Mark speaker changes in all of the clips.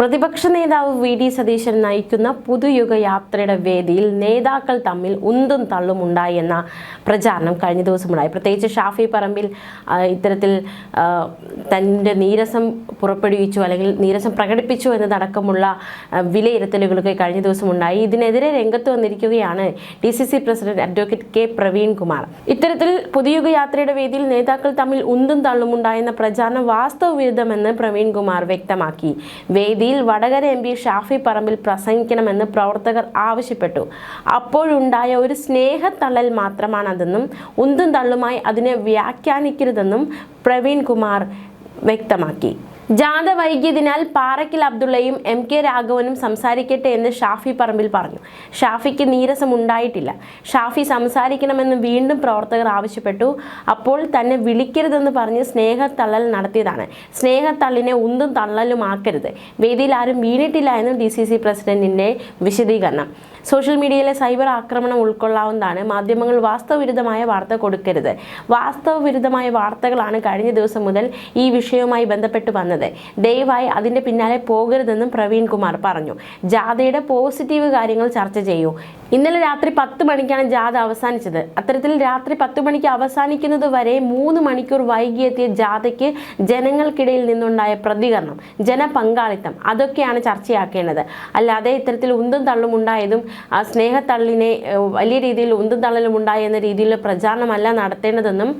Speaker 1: പ്രതിപക്ഷ നേതാവ് V D Satheesan നയിക്കുന്ന പുതുയുഗ യാത്രയുടെ വേദിയിൽ നേതാക്കൾ തമ്മിൽ ഉന്തും തള്ളും ഉണ്ടായി എന്ന പ്രചാരണം കഴിഞ്ഞ ദിവസമുണ്ടായി. പ്രത്യേകിച്ച് ഷാഫി പറമ്പിൽ ഇത്തരത്തിൽ തന്റെ നീരസം പുറപ്പെടുവിച്ചു അല്ലെങ്കിൽ നീരസം പ്രകടിപ്പിച്ചു എന്നതടക്കമുള്ള വിലയിരുത്തലുകളൊക്കെ കഴിഞ്ഞ ദിവസം ഉണ്ടായി ഇതിനെതിരെ രംഗത്ത് വന്നിരിക്കുകയാണ് D C C president advocate K Praveen Kumar ഇത്തരത്തിൽ പുതുയുഗ യാത്രയുടെ വേദിയിൽ നേതാക്കൾ തമ്മിൽ ഉന്തും തള്ളും ഉണ്ടായെന്ന പ്രചാരണം വാസ്തവവിരുദ്ധമെന്ന് പ്രവീൺ കുമാർ വ്യക്തമാക്കി. വേദിയിൽ വടകര എം പി ഷാഫി പറമ്പിൽ പ്രസംഗിക്കണമെന്ന് പ്രവർത്തകർ ആവശ്യപ്പെട്ടു. അപ്പോഴുണ്ടായ ഒരു സ്നേഹത്തള്ളൽ മാത്രമാണതെന്നും ഉന്തും തള്ളുമായി അതിനെ വ്യാഖ്യാനിക്കരുതെന്നും പ്രവീൺ കുമാർ വ്യക്തമാക്കി. ജാഥ വൈകിയതിനാൽ പാറയ്ക്കൽ അബ്ദുള്ളയും എം കെ രാഘവനും സംസാരിക്കട്ടെ എന്ന് ഷാഫി പറമ്പിൽ പറഞ്ഞു. ഷാഫിക്ക് നീരസം ഉണ്ടായിട്ടില്ല ഷാഫി സംസാരിക്കണമെന്ന് വീണ്ടും പ്രവർത്തകർ ആവശ്യപ്പെട്ടു. അപ്പോൾ തന്നെ വിളിക്കരുതെന്ന് പറഞ്ഞ് സ്നേഹത്തള്ളൽ നടത്തിയതാണ്. സ്നേഹത്തള്ളിനെ ഉന്തും തള്ളലുമാക്കരുത്. വേദിയിൽ ആരും വീണിട്ടില്ല എന്നും ഡി സി സി പ്രസിഡന്റിന്റെ വിശദീകരണം. സോഷ്യൽ മീഡിയയിലെ സൈബർ ആക്രമണം ഉൾക്കൊള്ളാവുന്നതാണ്. മാധ്യമങ്ങൾ വാസ്തവവിരുദ്ധമായ വാർത്ത കൊടുക്കരുത്. വാസ്തവവിരുദ്ധമായ വാർത്തകളാണ് കഴിഞ്ഞ ദിവസം മുതൽ ഈ വിഷയവുമായി ബന്ധപ്പെട്ട് വന്നത്. ദയവായി അതിന്റെ പിന്നാലെ പോകരുതെന്നും പ്രവീൺ കുമാർ പറഞ്ഞു. ജാഥയുടെ പോസിറ്റീവ് കാര്യങ്ങൾ ചർച്ച ചെയ്യൂ. ഇന്നലെ രാത്രി പത്ത് മണിക്കാണ് ജാഥ അവസാനിച്ചത്. അത്തരത്തിൽ രാത്രി പത്ത് മണിക്ക് അവസാനിക്കുന്നത് വരെ മൂന്ന് മണിക്കൂർ വൈകിയെത്തിയ ജാഥയ്ക്ക് ജനങ്ങൾക്കിടയിൽ നിന്നുണ്ടായ പ്രതികരണം ജനപങ്കാളിത്തം അതൊക്കെയാണ് ചർച്ചയാക്കേണ്ടത്. അല്ലാതെ ഇത്തരത്തിൽ ഉന്തും തള്ളും ഉണ്ടായതും ആ സ്നേഹത്തള്ളിനെ വലിയ രീതിയിൽ ഉന്തും തള്ളലും ഉണ്ടായി എന്ന രീതിയിലുള്ള പ്രചാരണമല്ല നടത്തേണ്ടതെന്നും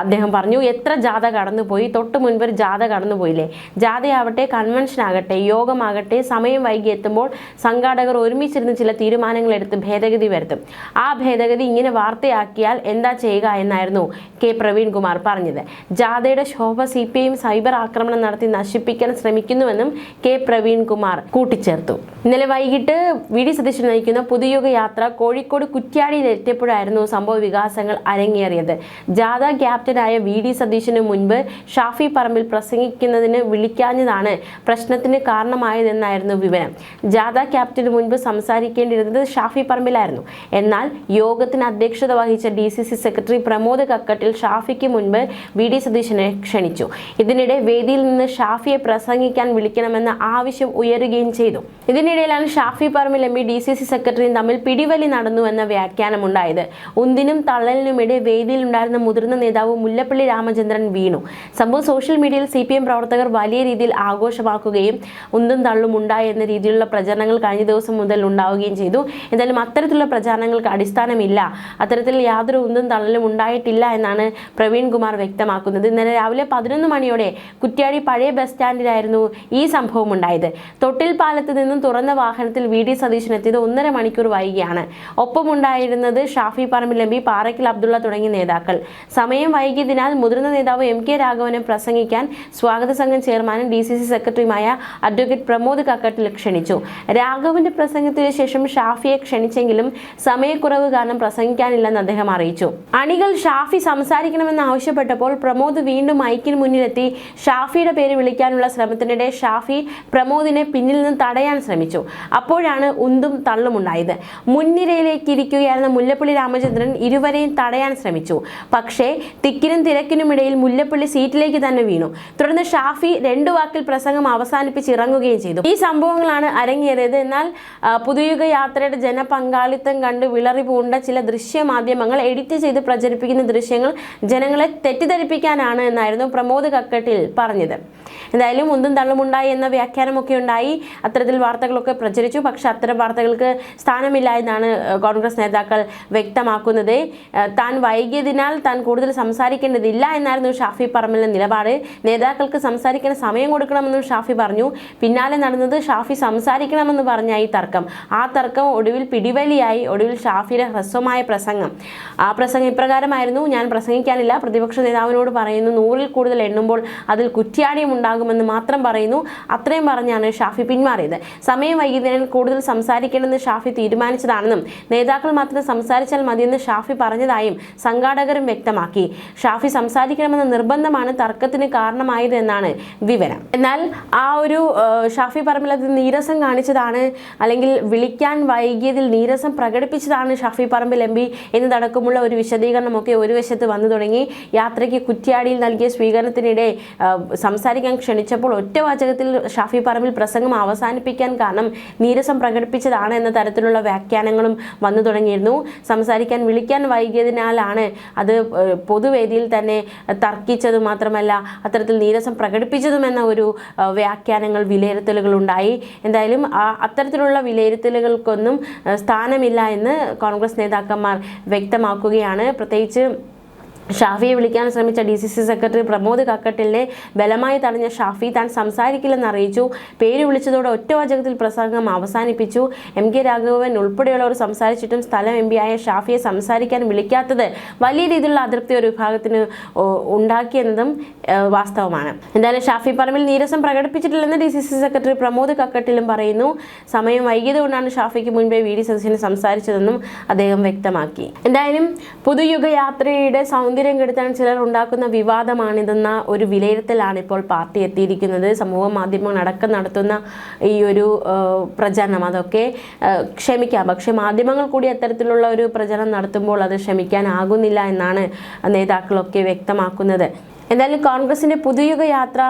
Speaker 1: അദ്ദേഹം പറഞ്ഞു. എത്ര ജാഥ കടന്നുപോയി? തൊട്ട് മുൻപ് ഒരു ജാഥ കടന്നുപോയില്ലേ? ജാഥയാവട്ടെ കൺവെൻഷൻ ആകട്ടെ യോഗമാകട്ടെ സമയം വൈകി എത്തുമ്പോൾ സംഘാടകർ ഒരുമിച്ചിരുന്ന് ചില തീരുമാനങ്ങൾ എടുത്ത് ഭേദഗതി വരുത്തും. ആ ഭേദഗതി ഇങ്ങനെ വാർത്തയാക്കിയാൽ എന്താ ചെയ്യുക എന്നായിരുന്നു കെ പ്രവീൺ കുമാർ പറഞ്ഞത്. ജാഥയുടെ ശോഭ സി പി ഐയും സൈബർ ആക്രമണം നടത്തി നശിപ്പിക്കാൻ ശ്രമിക്കുന്നുവെന്നും കെ പ്രവീൺ കുമാർ കൂട്ടിച്ചേർത്തു. ഇന്നലെ വൈകിട്ട് വി ഡി സതീശൻ നയിക്കുന്ന പുതുയുഗ യാത്ര കോഴിക്കോട് കുറ്റ്യാടിയിൽ എത്തിയപ്പോഴായിരുന്നു സംഭവ വികാസങ്ങൾ അരങ്ങേറിയത്. ജാഥ ക്യാപ്റ്റനായ വി ഡി സതീശന് മുൻപ് ഷാഫി പറമ്പിൽ പ്രസംഗിക്കുന്നതിന് വിളിക്കാഞ്ഞതാണ് പ്രശ്നത്തിന് കാരണമായതെന്നായിരുന്നു വിവരം. ജാഥ ക്യാപ്റ്റന് മുൻപ് സംസാരിക്കേണ്ടിയിരുന്നത് ഷാഫി പറമ്പിലായിരുന്നു. എന്നാൽ യോഗത്തിന് അധ്യക്ഷത വഹിച്ച D C C secretary Pramod Kakkattil ഷാഫിക്ക് മുൻപ് വി ഡി സതീശനെ ക്ഷണിച്ചു. ഇതിനിടെ വേദിയിൽ നിന്ന് ഷാഫിയെ പ്രസംഗിക്കാൻ വിളിക്കണമെന്ന ആവശ്യം ഉയരുകയും ചെയ്തു. ഇതിനിടയിലാണ് Shafi Parambil M P D C C സെക്രട്ടറിയും തമ്മിൽ പിടിവലി നടന്നുവെന്ന വ്യാഖ്യാനമുണ്ടായത്. ഉന്തിനും തള്ളലിനുമിടെ വേദിയിൽ ഉണ്ടായിരുന്ന മുതിർന്ന നേതാവ് മുല്ലപ്പള്ളി രാമചന്ദ്രൻ വീണു. സംഭവം സോഷ്യൽ മീഡിയയിൽ സി പ്രവർത്തകർ വലിയ രീതിയിൽ ആഘോഷമാക്കുകയും ഉന്തും തള്ളും ഉണ്ടായി എന്ന രീതിയിലുള്ള പ്രചരണങ്ങൾ കഴിഞ്ഞ ദിവസം മുതൽ ഉണ്ടാവുകയും ചെയ്തു. എന്തായാലും അത്തരത്തിലുള്ള പ്രചാരണങ്ങൾക്ക് അടിസ്ഥാനമില്ല. അത്തരത്തിൽ യാതൊരു ഉന്തും തള്ളലും ഉണ്ടായിട്ടില്ല എന്നാണ് പ്രവീൺ കുമാർ വ്യക്തമാക്കുന്നത്. ഇന്നലെ രാവിലെ പതിനൊന്ന് മണിയോടെ കുറ്റ്യാടി പഴയ ബസ് സ്റ്റാൻഡിലായിരുന്നു ഈ സംഭവം ഉണ്ടായത്. തൊട്ടിൽ പാലത്ത് നിന്നും തുറന്ന വാഹനത്തിൽ വി. ഡി. സതീശൻ എത്തിയത് ഒന്നര മണിക്കൂർ വൈകിയാണ്. ഒപ്പമുണ്ടായിരുന്നത് ഷാഫി പറമ്പിൽ എം. പി. പാറയ്ക്കൽ അബ്ദുള്ള തുടങ്ങിയ നേതാക്കൾ. സമയം വൈകിയതിനാൽ മുതിർന്ന നേതാവ് എം. കെ. രാഘവനെ പ്രസംഗിക്കാൻ സ്വാഗത സംഘം ചെയർമാനും ഡി. സി. സി സെക്രട്ടറിയുമായ അഡ്വക്കേറ്റ് പ്രമോദ് കക്കട്ടിൽ ക്ഷണിച്ചു. രാഘവന്റെ പ്രസംഗത്തിന് ശേഷം ഷാഫിയെ ക്ഷണിച്ചെങ്കിലും സമയക്കുറവ് കാരണം പ്രസംഗിക്കാനില്ലെന്ന് അദ്ദേഹം അറിയിച്ചു. അണികൾ ഷാഫി സംസാരിക്കണമെന്ന് ആവശ്യപ്പെട്ടപ്പോൾ പ്രമോദ് വീണ്ടും മൈക്കിന് മുന്നിലെത്തി ഷാഫിയുടെ പേര് വിളിക്കാനുള്ള ശ്രമത്തിനിടെ ഷാഫി പ്രമോദിനെ പിന്നിൽ നിന്ന് തടയാൻ ശ്രമിച്ചു. അപ്പോഴാണ് ഉന്തും തള്ളുമുണ്ടായത്. മുൻനിരയിലേക്ക് ഇരിക്കുകയായിരുന്ന മുല്ലപ്പള്ളി രാമചന്ദ്രൻ ഇരുവരെയും തടയാൻ ശ്രമിച്ചു. പക്ഷേ തിക്കിനും തിരക്കിനുമിടയിൽ മുല്ലപ്പള്ളി സീറ്റിലേക്ക് തന്നെ വീണു. തുടർന്ന് ഷാഫി രണ്ടു വാക്കിൽ പ്രസംഗം അവസാനിപ്പിച്ച് ഇറങ്ങുകയും ചെയ്തു. ഈ സംഭവങ്ങളാണ് അരങ്ങേറിയത്. എന്നാൽ പുതുയുഗ യാത്രയുടെ ജനപങ്കാളിത്തം കണ്ട് വിളറി പൂണ്ട ചില ദൃശ്യമാധ്യമങ്ങൾ എഡിറ്റ് ചെയ്ത് പ്രചരിപ്പിക്കുന്ന ദൃശ്യങ്ങൾ ജനങ്ങളെ തെറ്റിദ്ധരിപ്പിക്കാനാണ് എന്നായിരുന്നു പ്രമോദ് കക്കട്ടിൽ പറഞ്ഞത്. എന്തായാലും ഉന്തും തള്ളുമുണ്ടായി എന്ന വ്യാഖ്യാനമൊക്കെ ഉണ്ടായി. അത്തരത്തിൽ വാർത്തകളൊക്കെ പ്രചരിച്ചു. പക്ഷെ അത്തരം വാർത്തകൾക്ക് സ്ഥാനമില്ല എന്നാണ് കോൺഗ്രസ് നേതാക്കൾ വ്യക്തമാക്കുന്നത്. താൻ വൈകിയതിനാൽ താൻ കൂടുതൽ സംസാരിക്കേണ്ടതില്ല എന്നായിരുന്നു ഷാഫി പറമ്പിലെ നിലപാട്. നേതാക്കൾക്ക് സംസാരിക്കാൻ സമയം കൊടുക്കണമെന്നും ഷാഫി പറഞ്ഞു. പിന്നാലെ നടന്നത് ഷാഫി സംസാരിക്കണമെന്ന് പറഞ്ഞ ഈ തർക്കം. ആ തർക്കം ഒടുവിൽ പിടിവലിയായി ഒടുവിൽ ഷാഫിയുടെ ഹ്രസ്വമായ പ്രസംഗം. ആ പ്രസംഗം ഇപ്രകാരമായിരുന്നു ഞാൻ പ്രസംഗിക്കാനില്ല പ്രതിപക്ഷ നേതാവിനോട് പറയുന്നു നൂറിൽ കൂടുതൽ എണ്ണുമ്പോൾ അതിൽ കുറ്റ്യാടിയും ഉണ്ടാകുമെന്ന് മാത്രം പറയുന്നു അത്രയും പറഞ്ഞാണ് ഷാഫി പിന്മാറിയത് സമയം വൈകുന്നേരം കൂടുതൽ സംസാരിക്കണമെന്ന് ഷാഫി തീരുമാനിച്ചതാണെന്നും നേതാക്കൾ മാത്രം സംസാരിച്ചാൽ മതിയെന്ന് ഷാഫി പറഞ്ഞതായും സംഘാടകരും വ്യക്തമാക്കി. ഷാഫി സംസാരിക്കണമെന്ന നിർബന്ധമാണ് തർക്കത്തിന് കാരണമായത് എന്നാണ് വിവരം. എന്നാൽ ആ ഒരു ഷാഫി പറമ്പിൽ അത് നീരസം കാണിച്ചതാണ് അല്ലെങ്കിൽ വിളിക്കാൻ വൈകിയതിൽ നീരസം പ്രകടിപ്പിച്ചതാണ് ഷാഫി പറമ്പിൽ എം പി എന്നതടക്കമുള്ള ഒരു വിശദീകരണമൊക്കെ ഒരു വശത്ത് വന്നു തുടങ്ങി. യാത്രയ്ക്ക് കുറ്റ്യാടിയിൽ നൽകിയ സ്വീകരണത്തിനിടെ സംസാരിക്കാൻ ക്ഷണിച്ചപ്പോൾ ഒറ്റ വാചകത്തിൽ ഷാഫി പറമ്പിൽ പ്രസംഗം അവസാനിപ്പിക്കാൻ കാരണം നീരസം പ്രകടിപ്പിച്ചതാണ് എന്ന തരത്തിലുള്ള വ്യാഖ്യാനങ്ങളും വന്നു തുടങ്ങിയിരുന്നു. സംസാരിക്കാൻ വിളിക്കാൻ വൈകിയതിനാലാണ് അത് പൊതുവേദിയിൽ തന്നെ തർക്കിച്ചത് മാത്രമല്ല അത്തരത്തിൽ നീരസം പ്രകടിപ്പിച്ചതും എന്ന ഒരു വ്യാഖ്യാനങ്ങൾ വിലയിരുത്തലുകൾ ഉണ്ടായി. എന്തായാലും അത്തരത്തിലുള്ള വിലയിരുത്തലുകൾക്കൊന്നും സ്ഥാനമില്ല എന്ന് കോൺഗ്രസ് നേതാക്കന്മാർ വ്യക്തമാക്കുകയാണ്. പ്രത്യേകിച്ച് ഷാഫിയെ വിളിക്കാൻ ശ്രമിച്ച D C C secretary Pramod കക്കട്ടിലിനെ ബലമായി തടഞ്ഞ ഷാഫി താൻ സംസാരിക്കില്ലെന്ന് അറിയിച്ചു. പേര് വിളിച്ചതോടെ ഒറ്റവാചകത്തിൽ പ്രസംഗം അവസാനിപ്പിച്ചു. എം കെ രാഘവൻ ഉൾപ്പെടെയുള്ളവർ സംസാരിച്ചിട്ടും സ്ഥലം എം ആയ ഷാഫിയെ സംസാരിക്കാൻ വിളിക്കാത്തത് വലിയ രീതിയിലുള്ള അതൃപ്തി ഒരു വിഭാഗത്തിന് ഉണ്ടാക്കിയെന്നതും വാസ്തവമാണ്. എന്തായാലും ഷാഫി പറമ്പിൽ നീരസം പ്രകടിപ്പിച്ചിട്ടില്ലെന്ന് D C C secretary Pramod കക്കട്ടിലും പറയുന്നു. സമയം വൈകിയതുകൊണ്ടാണ് ഷാഫിക്ക് മുൻപേ വി ഡി സംസാരിച്ചതെന്നും അദ്ദേഹം വ്യക്തമാക്കി. എന്തായാലും പുതുയുഗ യാത്രയുടെ സൗന്ദര്യം കെടുത്താൻ ചിലർ ഉണ്ടാക്കുന്ന വിവാദമാണിതെന്ന ഒരു വിലയിരുത്തലാണ് ഇപ്പോൾ പാർട്ടി എത്തിയിരിക്കുന്നത്. സമൂഹ മാധ്യമങ്ങൾ അടക്കം നടത്തുന്ന ഈ ഒരു പ്രചരണം. അതൊക്കെ ക്ഷമിക്കാം. പക്ഷെ മാധ്യമങ്ങൾ കൂടി അത്തരത്തിലുള്ള ഒരു പ്രചരണം നടത്തുമ്പോൾ അത് ക്ഷമിക്കാനാകുന്നില്ല എന്നാണ് നേതാക്കളൊക്കെ വ്യക്തമാക്കുന്നത്. എന്തായാലും കോൺഗ്രസിന്റെ പുതുയുഗ യാത്ര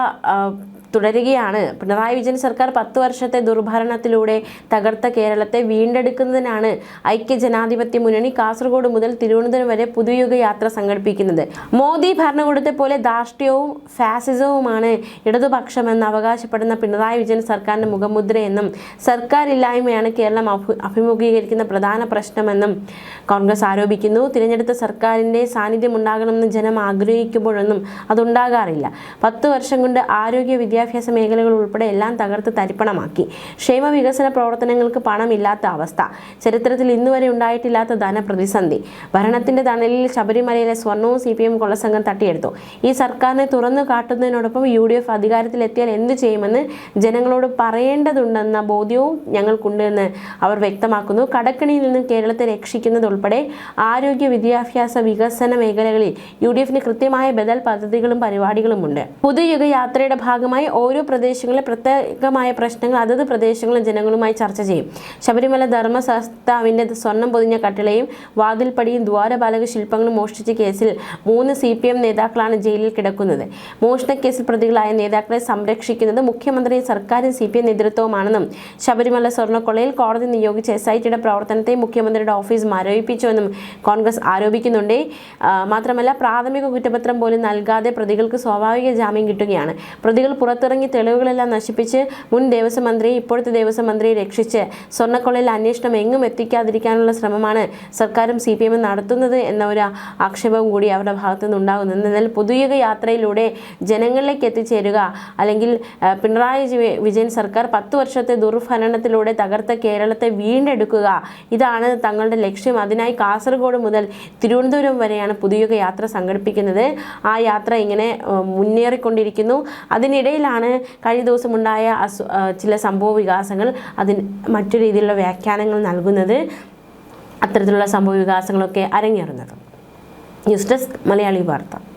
Speaker 1: തുടരുകയാണ്. പിണറായി വിജയൻ സർക്കാർ പത്ത് വർഷത്തെ ദുർഭരണത്തിലൂടെ തകർത്ത കേരളത്തെ വീണ്ടെടുക്കുന്നതിനാണ് ഐക്യ ജനാധിപത്യ മുന്നണി കാസർഗോഡ് മുതൽ തിരുവനന്തപുരം വരെ പുതുയുഗ യാത്ര സംഘടിപ്പിക്കുന്നത്. മോദി ഭരണകൂടത്തെ പോലെ ധാർഷ്ട്യവും ഫാസിസവുമാണ് ഇടതുപക്ഷമെന്ന് അവകാശപ്പെടുന്ന പിണറായി വിജയൻ സർക്കാരിന്റെ മുഖമുദ്രയെന്നും സർക്കാരില്ലായ്മയാണ് കേരളം അഭിമുഖീകരിക്കുന്ന പ്രധാന പ്രശ്നമെന്നും കോൺഗ്രസ് ആരോപിക്കുന്നു. തിരഞ്ഞെടുത്ത സർക്കാരിന്റെ സാന്നിധ്യം ഉണ്ടാകണമെന്ന് ജനം ആഗ്രഹിക്കുമ്പോഴൊന്നും അതുണ്ടാകാറില്ല. പത്ത് വർഷം കൊണ്ട് ആരോഗ്യ വിദ്യാഭ്യാസ മേഖലകൾ ഉൾപ്പെടെ എല്ലാം തകർത്ത് തരിപ്പണമാക്കി. ക്ഷേമ വികസന പ്രവർത്തനങ്ങൾക്ക് പണമില്ലാത്ത അവസ്ഥ. ചരിത്രത്തിൽ ഇന്നുവരെ ഉണ്ടായിട്ടില്ലാത്ത ധനപ്രതിസന്ധി. ഭരണത്തിന്റെ തണലിൽ ശബരിമലയിലെ സ്വർണവും സി പി എം കൊള്ളസംഘം തട്ടിയെടുത്തു. ഈ സർക്കാരിനെ തുറന്നു കാട്ടുന്നതിനോടൊപ്പം യു ഡി എഫ് അധികാരത്തിലെത്തിയാൽ എന്ത് ചെയ്യുമെന്ന് ജനങ്ങളോട് പറയേണ്ടതുണ്ടെന്ന ബോധ്യവും ഞങ്ങൾക്കുണ്ടെന്ന് അവർ വ്യക്തമാക്കുന്നു. കടക്കണിയിൽ നിന്നും കേരളത്തെ രക്ഷിക്കുന്നതുൾപ്പെടെ ആരോഗ്യ വിദ്യാഭ്യാസ വികസന മേഖലകളിൽ യു ഡി എഫിന് കൃത്യമായ ബദൽ പദ്ധതികളും പരിപാടികളുമുണ്ട്. പുതുയുഗ യാത്രയുടെ ഭാഗമായി ഓരോ പ്രദേശങ്ങളിലെ പ്രത്യേകമായ പ്രശ്നങ്ങൾ അതത് പ്രദേശങ്ങളിലെ ജനങ്ങളുമായി ചർച്ച ചെയ്യും. ശബരിമല ധർമ്മശാസ്താവിന്റെ സ്വർണം പൊതിഞ്ഞ കട്ടിളയും വാതിൽപ്പടിയും ദ്വാരപാലക ശില്പങ്ങളും മോഷ്ടിച്ച കേസിൽ മൂന്ന് സി പി എം നേതാക്കളാണ് ജയിലിൽ കിടക്കുന്നത്. മോഷണക്കേസിൽ പ്രതികളായ നേതാക്കളെ സംരക്ഷിക്കുന്നത് മുഖ്യമന്ത്രിയും സർക്കാരും സി പി എം നേതൃത്വവുമാണെന്നും ശബരിമല സ്വർണക്കൊള്ളയിൽ കോടതി നിയോഗിച്ച എസ് ഐ ടിയുടെ പ്രവർത്തനത്തെ മുഖ്യമന്ത്രിയുടെ ഓഫീസ് മരവിപ്പിച്ചുവെന്നും കോൺഗ്രസ് ആരോപിക്കുന്നുണ്ട്. മാത്രമല്ല പ്രാഥമിക കുറ്റപത്രം പോലും നൽകാതെ പ്രതികൾക്ക് സ്വാഭാവിക ജാമ്യം കിട്ടുകയാണ്. പ്രതികൾ പുറത്തിറങ്ങി തെളിവുകളെല്ലാം നശിപ്പിച്ച് മുൻ ദേവസ്വം മന്ത്രി ഇപ്പോഴത്തെ ദേവസ്വം മന്ത്രിയെ രക്ഷിച്ച് സ്വർണക്കൊള്ളയിൽ അന്വേഷണം എങ്ങും എത്തിക്കാതിരിക്കാനുള്ള ശ്രമമാണ് സർക്കാരും സി പി എമ്മും നടത്തുന്നത് എന്ന ഒരു ആക്ഷേപവും കൂടി അവരുടെ ഭാഗത്തു നിന്നുണ്ടാകുന്നു. എന്നാൽ പുതുയുഗ യാത്രയിലൂടെ ജനങ്ങളിലേക്ക് എത്തിച്ചേരുക അല്ലെങ്കിൽ പിണറായി വിജയൻ സർക്കാർ പത്ത് വർഷത്തെ ദുർഭരണത്തിലൂടെ തകർത്ത കേരളത്തെ വീണ്ടെടുക്കുക ഇതാണ് തങ്ങളുടെ ലക്ഷ്യം. അതിനായി കാസർഗോഡ് മുതൽ തിരുവനന്തപുരം വരെയാണ് പുതുയുഗ യാത്ര സംഘടിപ്പിക്കുന്നത്. ആ യാത്ര ഇങ്ങനെ മുന്നേറിക്കൊണ്ടിരിക്കുന്നു. മുന്നേറിക്കൊണ്ടിരിക്കുന്നു അതിനിടയിലാണ് കഴിഞ്ഞ ദിവസം ഉണ്ടായ അസു ചില സംഭവ വികാസങ്ങൾ അതിന് മറ്റു രീതിയിലുള്ള വ്യാഖ്യാനങ്ങൾ നൽകുന്നത് അത്തരത്തിലുള്ള സംഭവ വികാസങ്ങളൊക്കെ അരങ്ങേറുന്നത്. ന്യൂസ് ഡെസ്ക് മലയാളി വാർത്ത.